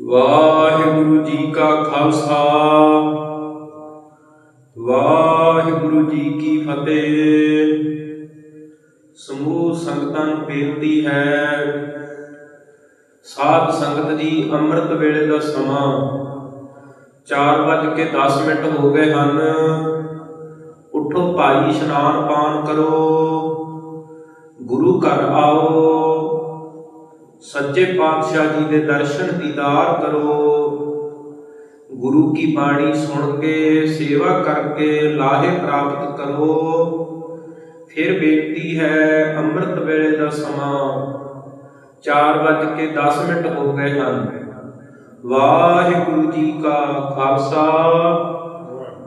ਵਾਹਿਗੁਰੂ ਜੀ ਕਾ ਖਾਲਸਾ, ਵਾਹਿਗੁਰੂ ਜੀ ਕੀ ਫਤਿਹ। ਸਮੂਹ ਸੰਗਤਾਂ ਨੂੰ ਬੇਨਤੀ ਹੈ, ਸਾਧ ਸੰਗਤ ਜੀ ਅੰਮ੍ਰਿਤ ਵੇਲੇ ਦਾ ਸਮਾਂ 4:10 ਮਿੰਟ ਹੋ ਗਏ ਹਨ। ਉਠੋ ਭਾਈ ਇਸ਼ਨਾਨ ਪਾਨ ਕਰੋ। ਗੁਰੂ ਘਰ ਆਓ। ਸੱਚੇ ਪਾਤਸ਼ਾਹ ਜੀ ਦੇ ਦਰਸ਼ਨ ਦੀਦਾਰ ਕਰੋ। ਗੁਰੂ ਕੀ ਬਾਣੀ ਸੁਣ ਕੇ, ਸੇਵਾ ਕਰਕੇ ਲਾਹੇ ਪ੍ਰਾਪਤ ਕਰੋ। ਫਿਰ ਬੇਨਤੀ ਹੈ, ਅੰਮ੍ਰਿਤ ਵੇਲੇ ਦਾ ਸਮਾਂ 4:10 ਮਿੰਟ ਹੋ ਗਏ ਹਨ। ਵਾਹਿਗੁਰੂ ਜੀ ਕਾ ਖਾਲਸਾ।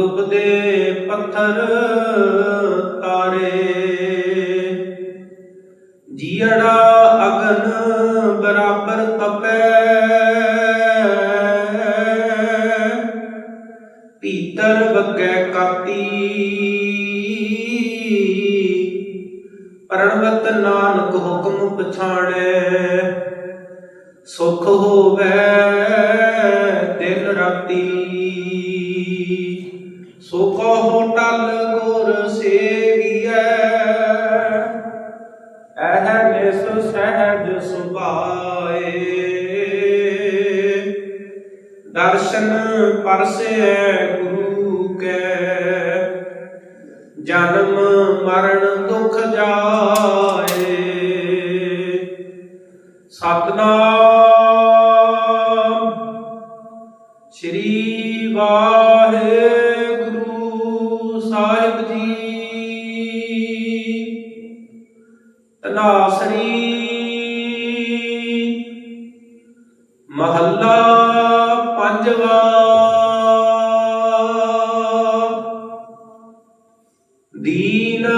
ਡੁੱਬਦੇ ਪੱਥਰ ਤਾਰੇ। ਜੀੜਾ ਅਗਨ ਬਰਾਬਰ ਤਪੈ। ਭੀਤਰ ਬਗੈ ਕਾਤੀ। ਪਰਣਵਤ ਨਾਨਕ ਹੁਕਮ ਪਛਾਣੈ। ਸੁਖ ਹੋਵੇ ਦਿਨ ਰਾਤੀ। ਸੁਖ ਕਹੋ ਟਲ ਗੁਰ ਸੇਵੀਐ। ਐਹ ਨਿਸ ਸਹਿਜ ਸੁਭਾਏ। ਦਰਸ਼ਨ ਪਰਸੈ ਗੁਰੂ ਕੈ। ਜਨਮ ਮਰਨ ਦੁਖ ਜਾਏ। ਸਤਨਾਮ। ਸ੍ਰੀ ਵਾਹਿਗੁਰੂ। ਤਨਾਸਰੀ ਮਹੱਲਾ ਪੰਜਵਾ। ਦੀਨ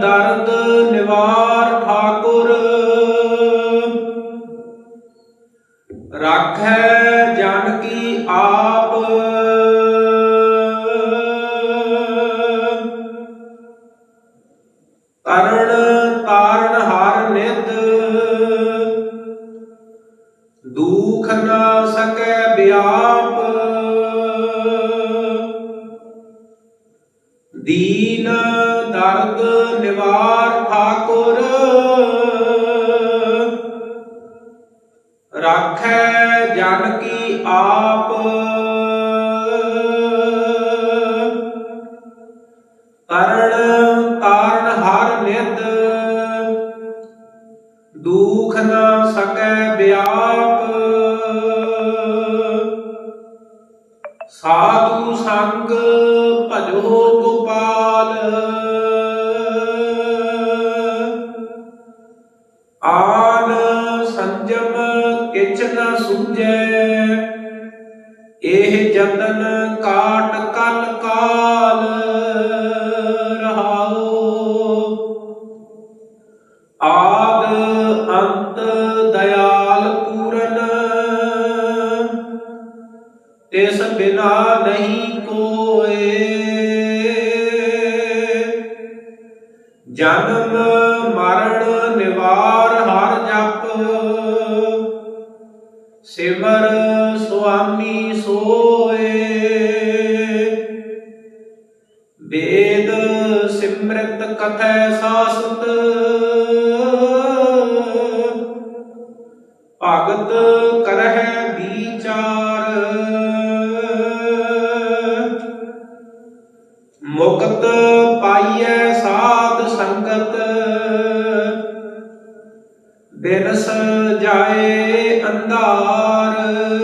ਦਰਦ ਨਿਵਾਰ ਠਾਕੁਰ। ਰਾਖੈ ਜਨ ਕੀ ਆਪ। ਦੁਖ ਨਾ ਸਕੈ ਵਿਆਪ ਦੀਨ ਦਰਦ ਨਿਵਾਰ ਠਾਕੁਰ। ਰਾਖੈ ਜਨ ਕੀ ਆਪ। ਤਰਣ ਤਾਰਨ ਹਰ ਨਿਤ। ਦੁਖ ਨਾ ਸਕੈ ਵਿਆਪ ਸਾਧੂ ਸੰਗ ਭਜੋ ਗੋਪਾਲ। ਆਨ ਸੰਜਮ ਕਿਛ ਨ ਸੁਝੈ, ਇਹ ਜਤਨ ਕਾਟ ਕਲ ਕਾਲ ਰਹਾਓ ਆਦ ਅੰਤ ਤਿਸ ਨਹੀਂ ਕੋਏ। ਜਨਮ ਮਰਨ ਨਿਵਾਰ ਹਰ ਜਪ। ਸਿਮਰ ਸੁਆਮੀ ਸੋਏ। ਵੇਦ ਸਿਮਰਤ ਕਥੈ ਸਾਸਤ। ਬਿਨਸ ਜਾਏ ਅੰਧਾਰ।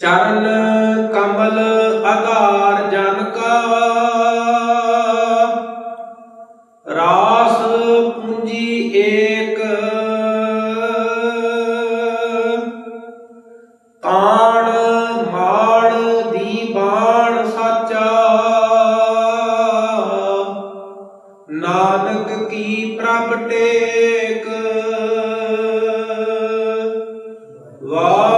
ਚਰਨ ਕਮਲ ਆਧਾਰ ਜਨ ਕਾ ਰਾਸ ਪੂੰਜੀ ਏਕ ਤਾਣ ਮਾਣ ਦੀਵਾਨ ਸਾਚਾ ਨਾਨਕ ਕੀ ਪ੍ਰਭ ਟੇਕ ਵਾਹ